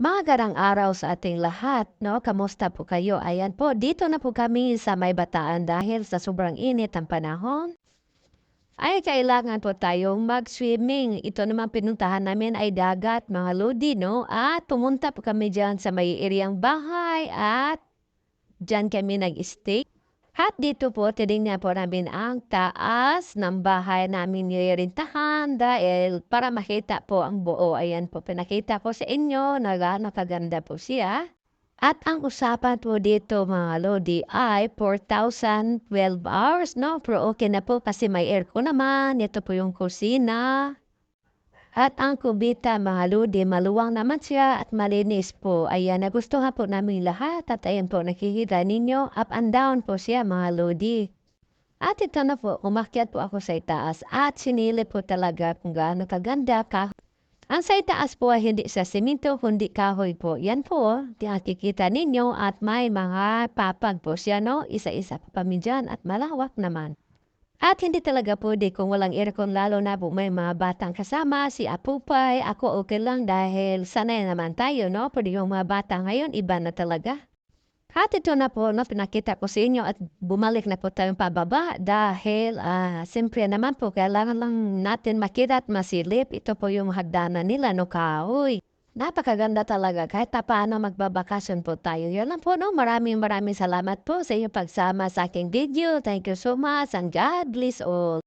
Magandang araw sa ating lahat, no? Kamusta po kayo? Ayan po, dito na po kami sa May Bataan dahil sa sobrang init ng panahon. Ay kailangan po tayong mag-swimming. Ito naman pinuntahan namin ay dagat, mga lodi, no? At pumunta po kami dyan sa may eriyang bahay at dyan kami nag-stay. At dito po, tinignan po namin ang taas ng bahay namin nirintahan dahil para makita po ang buo. Ayan po, pinakita ko sa inyo na gaano kaganda po siya. At ang usapan po dito mga lodi ay 4,012 hours, no? Pero okay na po kasi may aircon naman. Ito po yung kusina. At ang kubita mga maluwang naman siya at malinis po. Ayan, nagustuhan po namin lahat. At ayan po, nakikita ninyo, up and down po siya mga lodi. At ito na po, umakyat po ako sa itaas at sinili po talaga kung gaano kaganda ka. Ang sa itaas po ay hindi sa simento, kundi kahoy po. Yan po, nakikita ninyo at may mga papag po siya, no? Isa-isa pa kami dyan at malawak naman. At hindi talaga pwede kung walang aircon lalo na po may mga batang kasama, si Apupay, ako okay lang dahil sanay naman tayo, no? Pero yung mga bata ngayon, iba na talaga. At ito na po, no, pinakita ko sa inyo at bumalik na po tayong pababa dahil ah, siyempre naman po, kailangan lang natin makita at masilip. Ito po yung hagdanan nila, no, kahoy. Napakaganda talaga kahit pa paano magbabakasyon po tayo. Yan lang po, no? Maraming maraming salamat po sa inyong pagsama sa aking video. Thank you so much and God bless all.